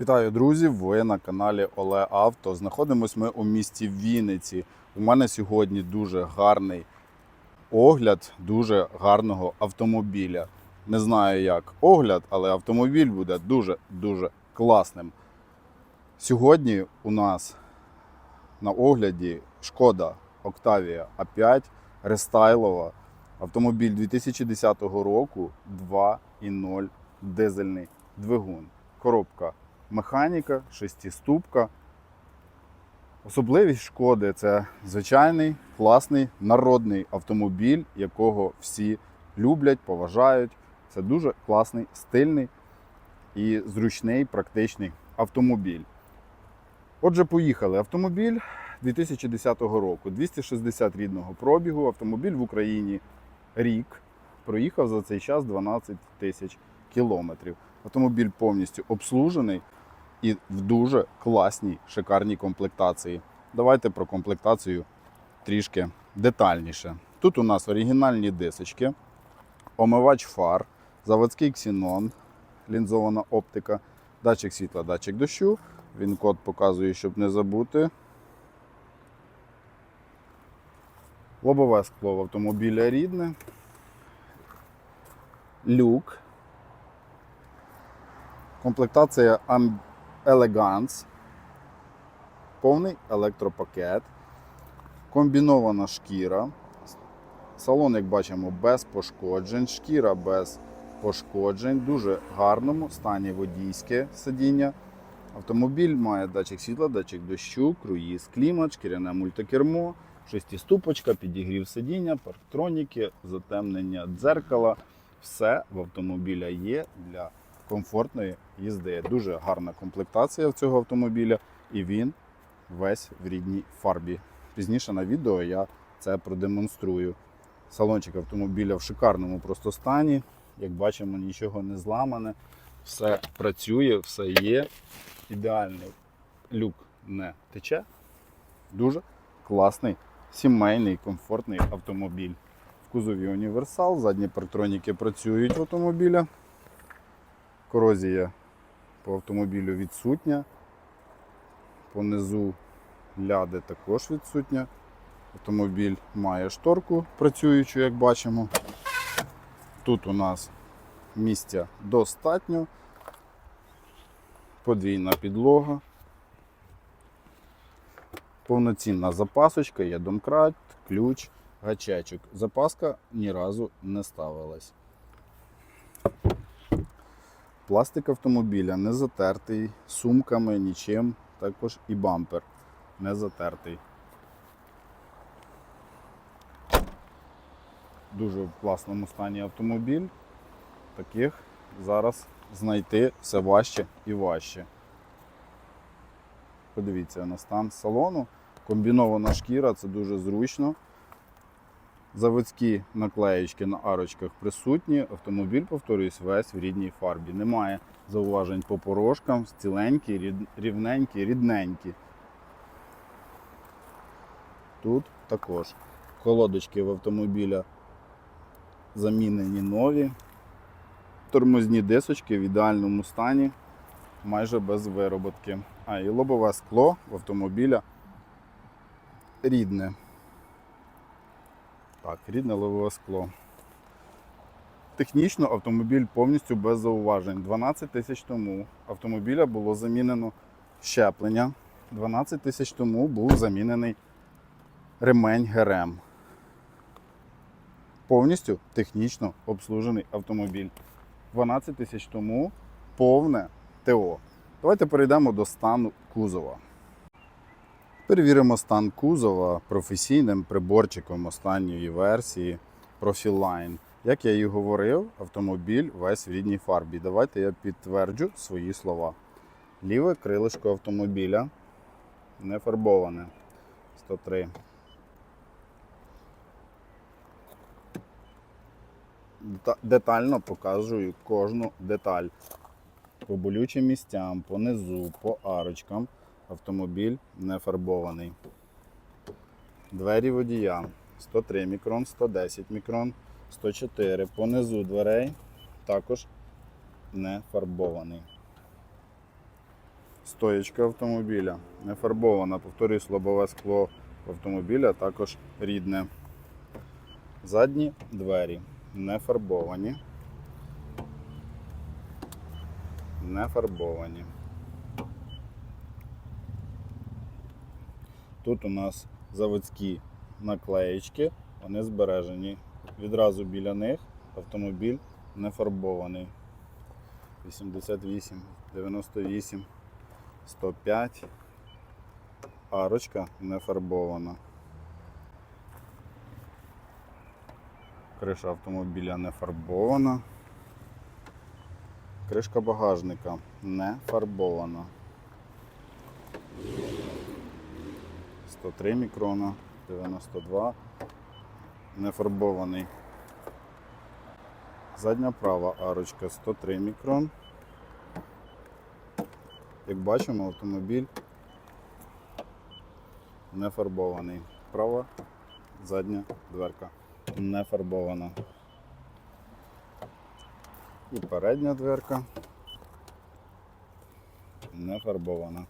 Вітаю, друзі! Ви на каналі Оле Авто. Знаходимось ми у місті Вінниці. У мене сьогодні дуже гарний огляд дуже гарного автомобіля. Не знаю як огляд, але автомобіль буде дуже-дуже класним. Сьогодні у нас на огляді шкода Octavia A5 рестайлова. Автомобіль 2010 року 2.0 дизельний двигун. Коробка механіка, шестиступка. Особливість шкоди це звичайний класний народний автомобіль, якого всі люблять, поважають. Це дуже класний, стильний і зручний, практичний автомобіль. Отже, поїхали. Автомобіль 2010 року, 260 рідного пробігу. Автомобіль в Україні рік. Проїхав за цей час 12 тисяч кілометрів. Автомобіль повністю обслужений і в дуже класній, шикарній комплектації. Давайте про комплектацію трішки детальніше. Тут у нас оригінальні дисочки, омивач фар, заводський ксенон, лінзована оптика, датчик світла, датчик дощу. Він код показує, щоб не забути. Лобове скло в автомобіля рідне. Люк. Комплектація Am- Elegance. Повний електропакет. Комбінована шкіра. Салон, як бачимо, без пошкоджень. Шкіра без пошкоджень. В дуже гарному стані водійське сидіння. Автомобіль має датчик світла, датчик дощу, круїз, клімат, шкіряне мультикермо, шестиступочка, підігрів сидіння, парктроніки, затемнення дзеркала. Все в автомобіля є для комфортної їзди. Дуже гарна комплектація в цього автомобіля, і він весь в рідній фарбі. Пізніше на відео я це продемонструю. Салончик автомобіля в шикарному просто стані. Як бачимо, нічого не зламане, все працює, все є. Ідеальний люк не тече. Дуже класний, сімейний, комфортний автомобіль. В кузові універсал, задні партроніки працюють в автомобіля. Корозія по автомобілю відсутня. Понизу ляди також відсутня. Автомобіль має шторку працюючу, як бачимо. Тут у нас місця достатньо. Подвійна підлога. Повноцінна запасочка, є домкрат, ключ, гачечок. Запаска ні разу не ставилась. Пластик автомобіля не затертий, сумками, нічим, також і бампер не затертий. Дуже в класному стані автомобіль. Таких зараз знайти все важче і важче. Подивіться на стан салону. Комбінована шкіра це дуже зручно. Заводські наклеєчки на арочках присутні. Автомобіль, повторюсь, весь в рідній фарбі. Немає зауважень по порожкам, ціленькі, рід- рівненькі, рідненькі. Тут також колодочки в автомобіля замінені нові. Тормозні дисочки в ідеальному стані, майже без вироботки. А і лобове скло в автомобіля рідне. Так, рідне лобове скло. Технічно автомобіль повністю без зауважень. 12 тисяч тому автомобіля було замінено щеплення. 12 тисяч тому був замінений ремень ГРМ. Повністю технічно обслужений автомобіль. 12 тисяч тому повне ТО. Давайте перейдемо до стану кузова. Перевіримо стан кузова професійним приборчиком останньої версії Profiline. Як я і говорив, автомобіль весь в рідній фарбі. Давайте я підтверджу свої слова. Ліве крилишко автомобіля не фарбоване. 103. Детально показую кожну деталь. По болючим місцям, по низу, по арочкам автомобіль не фарбований. Двері водія 103 мікрон, 110 мікрон, 104. По низу дверей також не фарбований. Стоєчка автомобіля не фарбована. Повторюсь, лобове скло автомобіля також рідне. Задні двері не фарбовані. Не фарбовані. Тут у нас заводські наклеєчки, вони збережені. Відразу біля них автомобіль не фарбований. 88, 98, 105. Арочка не фарбована. Криша автомобіля не фарбована. Кришка багажника не фарбована. 103 мікрона, 92. Не фарбований. Задня права арочка 103 мікрон. Як бачимо, автомобіль не фарбований. Права задня дверка не фарбована. І передня дверка не фарбована.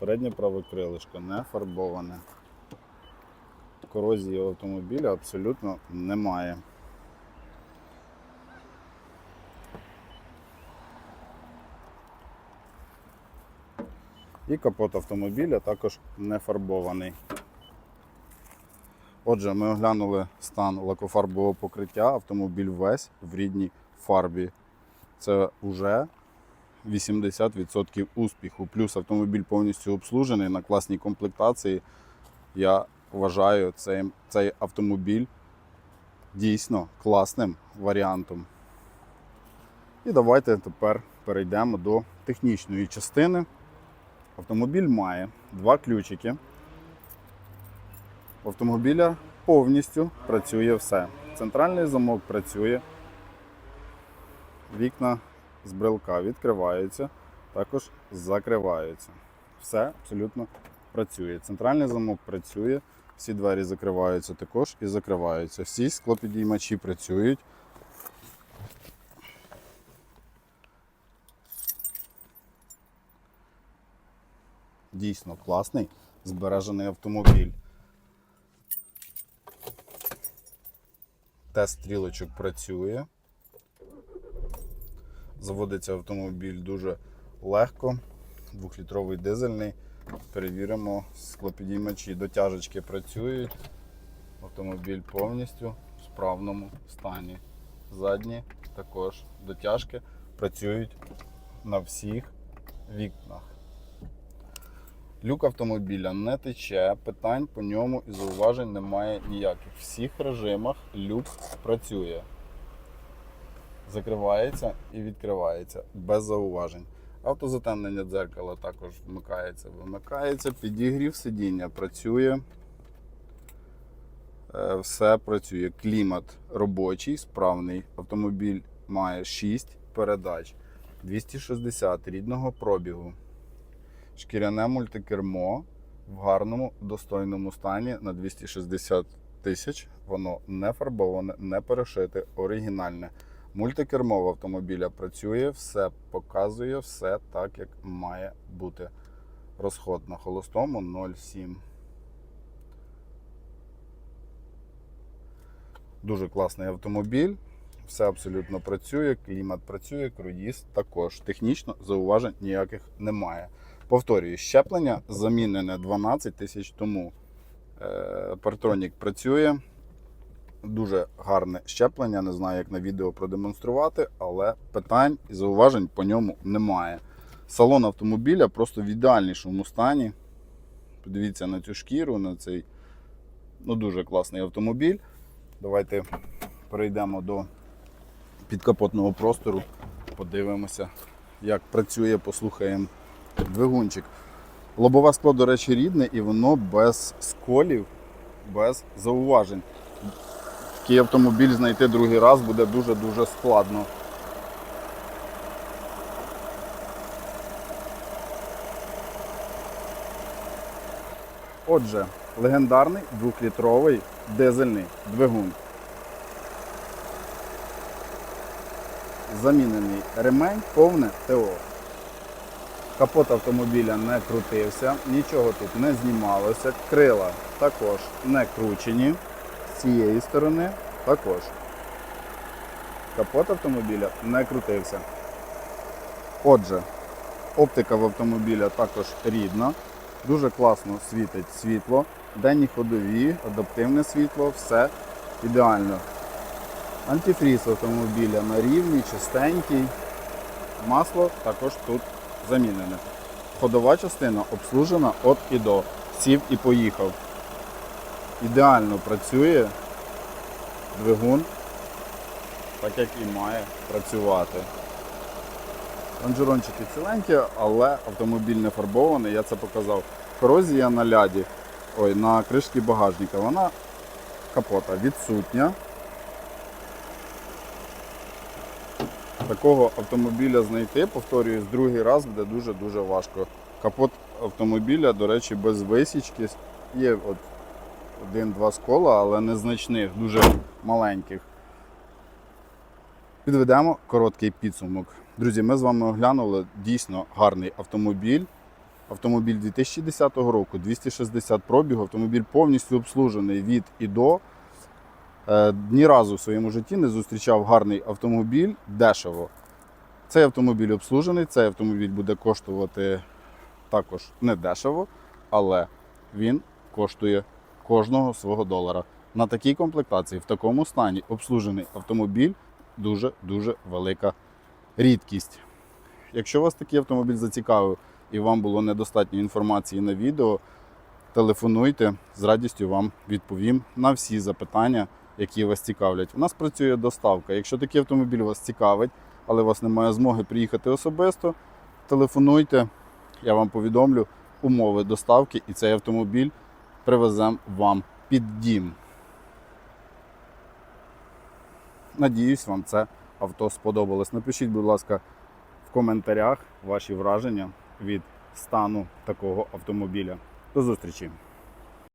Переднє праве крилишко не фарбоване. Корозії автомобіля абсолютно немає. І капот автомобіля також не фарбований. Отже, ми оглянули стан лакофарбового покриття. Автомобіль весь в рідній фарбі. Це вже 80% успіху. Плюс автомобіль повністю обслужений на класній комплектації. Я вважаю цей, цей автомобіль дійсно класним варіантом. І давайте тепер перейдемо до технічної частини. Автомобіль має два ключики. У автомобіля повністю працює все. Центральний замок працює, вікна з брелка відкриваються, також закриваються. Все абсолютно працює. Центральний замок працює, всі двері закриваються також і закриваються. Всі склопідіймачі працюють. Дійсно класний збережений автомобіль. Тест стрілочок працює. Заводиться автомобіль дуже легко. Двохлітровий дизельний. Перевіримо склопідіймачі. Дотяжечки працюють. Автомобіль повністю в справному стані. Задні також дотяжки працюють на всіх вікнах. Люк автомобіля не тече, питань по ньому і зауважень немає ніяких. В всіх режимах люк працює. Закривається і відкривається без зауважень. Автозатемнення дзеркала також вмикається, вимикається, підігрів сидіння працює. Е, Все працює. Клімат робочий, справний. Автомобіль має 6 передач, 260 рідного пробігу. Шкіряне мультикермо в гарному, достойному стані на 260 тисяч. Воно не фарбоване, не перешите, оригінальне. Мультикермо автомобіля працює, все показує, все так, як має бути. Розход на холостому 0,7. Дуже класний автомобіль. Все абсолютно працює, клімат працює, круїз також. Технічно зауважень ніяких немає. Повторюю, щеплення замінене 12 тисяч тому. Е, Партронік працює. Дуже гарне щеплення. Не знаю, як на відео продемонструвати, але питань і зауважень по ньому немає. Салон автомобіля просто в ідеальнішому стані. Подивіться на цю шкіру, на цей ну, дуже класний автомобіль. Давайте перейдемо до підкапотного простору, подивимося, як працює, послухаємо двигунчик. Лобове скло, до речі, рідне і воно без сколів, без зауважень. Такий автомобіль знайти другий раз буде дуже-дуже складно. Отже, легендарний двохлітровий дизельний двигун. Замінений ремень, повне ТО. Капот автомобіля не крутився, нічого тут не знімалося. Крила також не кручені. З цієї сторони також. Капот автомобіля не крутився. Отже, оптика в автомобіля також рідна. Дуже класно світить світло. Денні ходові, адаптивне світло, все ідеально. Антифріз автомобіля на рівні, чистенький. Масло також тут замінене. Ходова частина обслужена від і до. Сів і поїхав. Ідеально працює двигун, так як і має працювати. Лонжерончики ціленькі, але автомобіль не фарбований, я це показав. Корозія на ляді, ой, на кришці багажника, вона капота відсутня. Такого автомобіля знайти, повторююсь, другий раз буде дуже-дуже важко. Капот автомобіля, до речі, без висічки. Є от один-два скола, але незначних, дуже маленьких. Підведемо короткий підсумок. Друзі, ми з вами оглянули дійсно гарний автомобіль. Автомобіль 2010 року, 260 пробігу, автомобіль повністю обслужений від і до. Е, Ні разу в своєму житті не зустрічав гарний автомобіль дешево. Цей автомобіль обслужений, цей автомобіль буде коштувати також не дешево, але він коштує кожного свого долара. На такій комплектації, в такому стані, обслужений автомобіль дуже-дуже велика рідкість. Якщо вас такий автомобіль зацікавив і вам було недостатньо інформації на відео, телефонуйте, з радістю вам відповім на всі запитання, які вас цікавлять. У нас працює доставка. Якщо такий автомобіль вас цікавить, але у вас немає змоги приїхати особисто, телефонуйте, я вам повідомлю умови доставки, і цей автомобіль привеземо вам під дім. Надіюсь, вам це авто сподобалось. Напишіть, будь ласка, в коментарях ваші враження від стану такого автомобіля. До зустрічі!